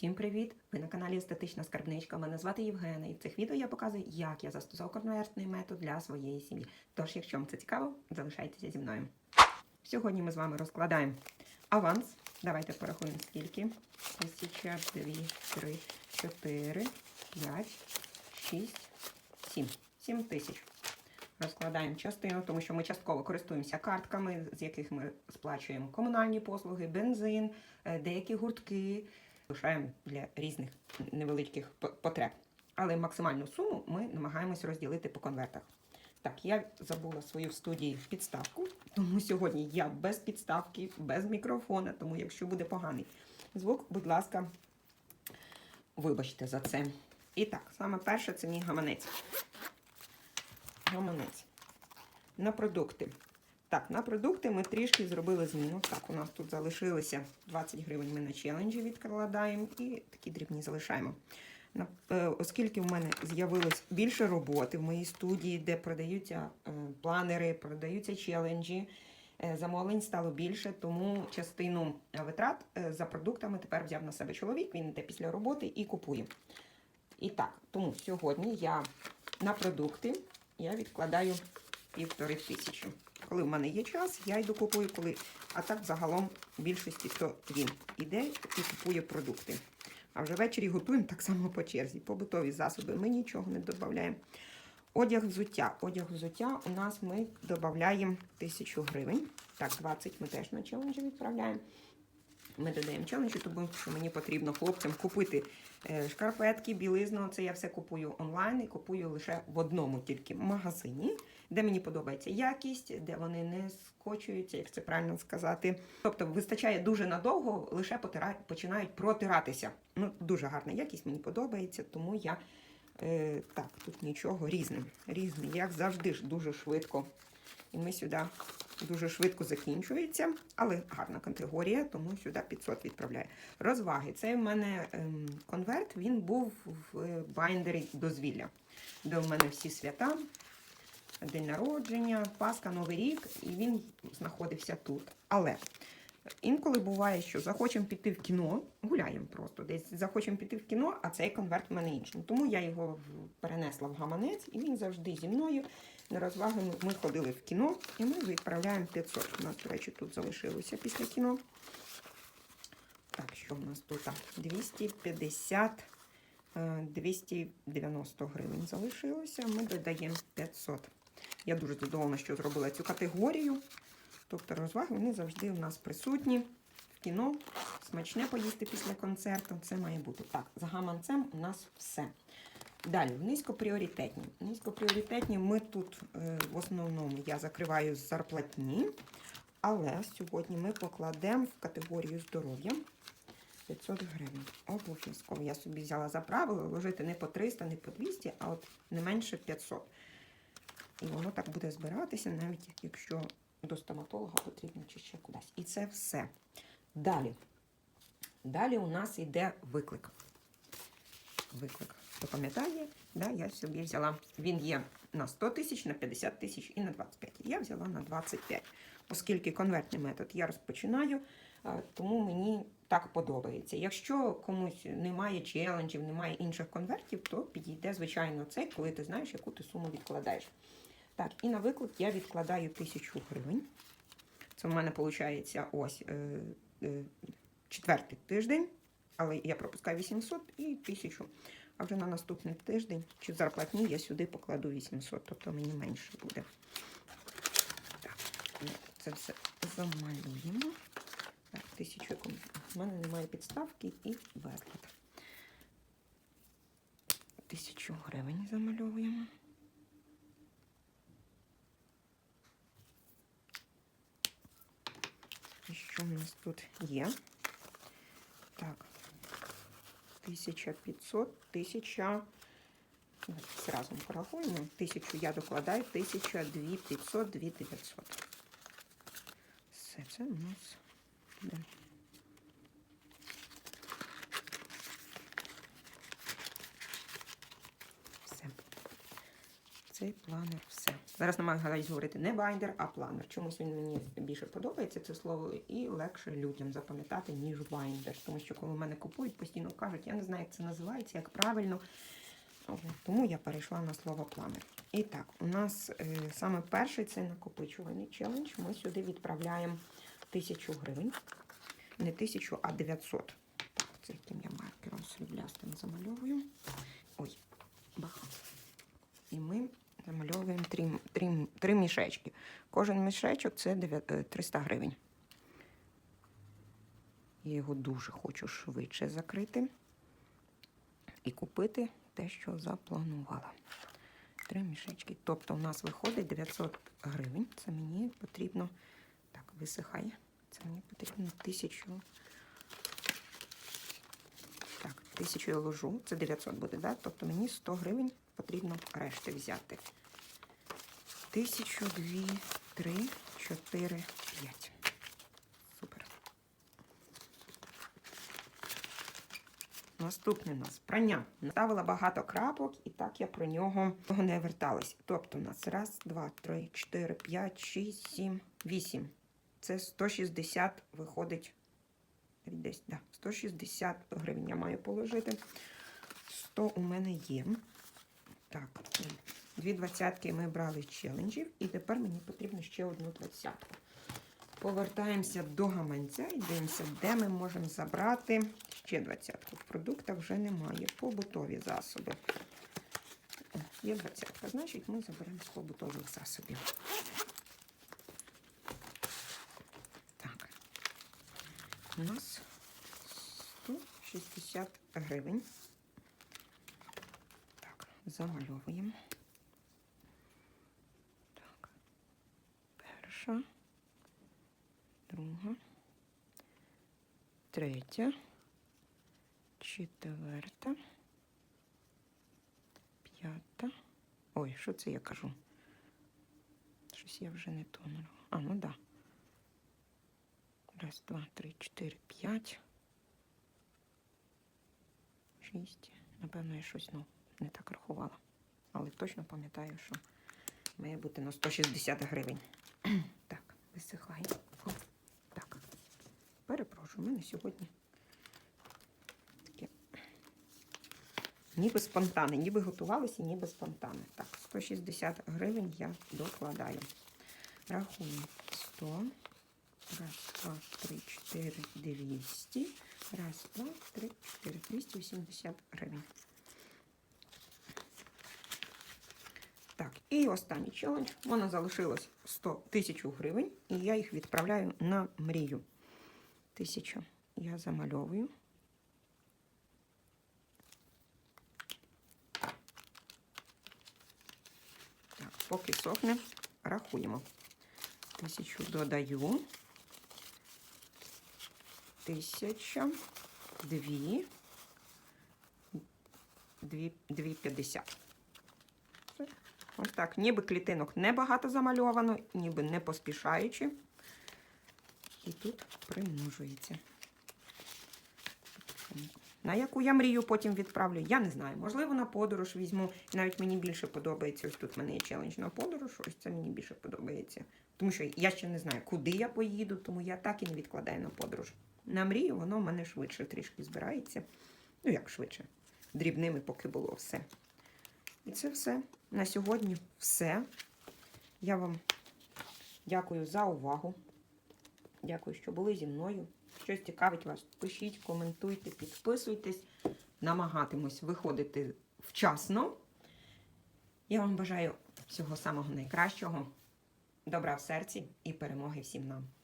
Всім привіт! Ви на каналі Естетична Скарбничка. Мене звати Євгена, і в цих відео я показую, як я застосував конвертний метод для своєї сім'ї. Тож, якщо вам це цікаво, залишайтеся зі мною. Сьогодні ми з вами розкладаємо аванс. Давайте порахуємо скільки. Тисяча, дві, три, чотири, п'ять, шість, сім. Сім тисяч. Розкладаємо частину, тому що ми частково користуємося картками, з яких ми сплачуємо комунальні послуги, бензин, е, деякі гуртки. Лишаємо для різних невеличких потреб. Але максимальну суму ми намагаємось розділити по конвертах. Так, я забула свою в студії підставку, тому сьогодні я без підставки, без мікрофона, тому якщо буде поганий звук, будь ласка, вибачте за це. І так, саме перше це мій гаманець. Гаманець. На продукти. Так, на продукти ми трішки зробили зміну. Так, у нас тут залишилося 20 гривень. Ми на челенджі відкладаємо і такі дрібні залишаємо. Е, Оскільки в мене з'явилось більше роботи в моїй студії, де продаються е, планери, продаються челенджі, е, замовлень стало більше, тому частину витрат за продуктами тепер взяв на себе чоловік. Він йде після роботи і купує. І так, тому сьогодні я на продукти я відкладаю півтори тисячі. Коли в мене є час, я йду купую, коли. А так загалом в більшості то він іде і купує продукти. А вже ввечері готуємо так само по черзі. Побутові засоби ми нічого не додаємо. Одяг взуття. Одяг взуття у нас ми додаємо тисячу гривень. Так, 20 ми теж на челенджі відправляємо. Ми додаємо челенджі, тому що мені потрібно хлопцям купити е, шкарпетки, білизну. Це я все купую онлайн і купую лише в одному тільки магазині, де мені подобається якість, де вони не скочуються, як це правильно сказати. Тобто вистачає дуже надовго, лише потира- починають протиратися. Ну, дуже гарна якість, мені подобається, тому я е, так, тут нічого різним. Різний, як завжди ж дуже швидко. І ми сюди дуже швидко закінчується, але гарна категорія, тому сюди 500 відправляє. Розваги. Це в мене ем, конверт, він був в е, байндері дозвілля, де в мене всі свята, день народження, Пасха, Новий рік, і він знаходився тут. Але інколи буває, що захочемо піти в кіно, гуляємо просто десь, захочемо піти в кіно, а цей конверт в мене інший. Тому я його перенесла в гаманець, і він завжди зі мною. На розваги ми- ходили в кіно, і ми відправляємо 500. У нас, до речі, тут залишилося після кіно. Так, що в нас тут? 250, е, 290 гривень залишилося. Ми додаємо 500. Я дуже задоволена, що зробила цю категорію. Тобто розваги вони завжди у нас присутні в кіно. Смачне поїсти після концерту. Це має бути. Так, за гаманцем у нас все. Далі, низькопріоритетні. Низькопріоритетні ми тут е, в основному я закриваю зарплатні, але сьогодні ми покладемо в категорію здоров'я 500 гривень. Обов'язково. Я собі взяла за правило ложити не по 300, не по 200, а от не менше 500. І воно так буде збиратися, навіть якщо до стоматолога потрібно чи ще кудись. І це все. Далі. Далі у нас йде виклик. Виклик. Хто пам'ятає, да, я собі взяла. Він є на 100 тисяч, на 50 тисяч і на 25. Я взяла на 25. Оскільки конвертний метод я розпочинаю, тому мені так подобається. Якщо комусь немає челенджів, немає інших конвертів, то підійде, звичайно, цей, коли ти знаєш, яку ти суму відкладаєш. Так, і на виклик я відкладаю тисячу гривень. Це в мене виходить ось е, е, четвертий тиждень, але я пропускаю 800 і 1000. А вже на наступний тиждень чи зарплатні я сюди покладу 800, тобто мені менше буде. Так, ну, це все замалюємо. Так, тисячу У мене немає підставки і безлад. Тисячу гривень замальовуємо. І що в нас тут є? Так, 1500, 1000. Давайте Зразу порахуємо. 1000 я докладаю, 1000, 2500, 2900. Все це у нас буде. Все. Цей планер все. Зараз намагаюсь говорити не байндер, а планер. Чомусь він мені більше подобається це слово і легше людям запам'ятати, ніж байндер. Тому що коли мене купують, постійно кажуть, я не знаю, як це називається, як правильно. Тому я перейшла на слово планер. І так, у нас е, саме перший це накопичувальний челендж. Ми сюди відправляємо тисячу гривень. Не тисячу, а 900. Так, це яким я маркером сріблястим замальовую. Ой, бах. І ми замальовуємо три, три, три мішечки. Кожен мішечок це 9 е, 300 гривень. Я його дуже хочу швидше закрити і купити те, що запланувала. Три мішечки. Тобто у нас виходить 900 гривень. Це мені потрібно. Так, висихає. Це мені потрібно 1000. Так, 1000 я ложу. Це 900 буде, да? Тобто мені 100 гривень потрібно решти взяти. 1000, 2, 3, 4, 5. Супер. Наступне у нас прання. Наставила багато крапок, і так я про нього не верталась. Тобто у нас раз, два, три, чотири, п'ять, шість, сім, вісім. Це 160 виходить. Десь, да, 160 гривень я маю положити. 100 у мене є. Так, дві двадцятки ми брали челенджів, і тепер мені потрібно ще одну двадцятку. Повертаємося до гаманця і дивимося, де ми можемо забрати ще двадцятку. В продуктах вже немає. Побутові засоби. Є двадцятка, значить ми заберемо з побутових засобів. Так. У нас 160 гривень. Так, замальовуємо. Так. Перша друга, третя, четверта, п'ята. Ой, що це я кажу? Щось я вже не то нарвала. А, ну да. Раз, два, три, чотири, п'ять. Шість. Напевно, я щось ну, не так рахувала. Але точно пам'ятаю, що має бути на 160 гривень. Так, висихай. Так, перепрошую, у мене сьогодні таке ніби спонтанне, ніби готувалися, ніби спонтанне. Так, 160 гривень я докладаю. Рахую 100. Раз, два, три, чотири, 200. Раз, два, три, чотири, 280 гривень. Так, і останній челендж. Воно залишилось 100 тисяч гривень, і я їх відправляю на мрію. Тисячу я замальовую. Так, поки сохне, рахуємо. Тисячу додаю. Тисяча, дві, дві, дві п'ятдесят. Ось так, ніби клітинок небагато замальовано, ніби не поспішаючи. І тут примножується. На яку я мрію потім відправлю, я не знаю. Можливо, на подорож візьму. І навіть мені більше подобається. Ось тут в мене є челендж на подорож. Ось це мені більше подобається. Тому що я ще не знаю, куди я поїду, тому я так і не відкладаю на подорож. На мрію воно в мене швидше трішки збирається. Ну, як швидше. Дрібними поки було все. І це все. На сьогодні все. Я вам дякую за увагу. Дякую, що були зі мною. Щось цікавить вас, пишіть, коментуйте, підписуйтесь. Намагатимось виходити вчасно. Я вам бажаю всього самого найкращого, добра в серці і перемоги всім нам.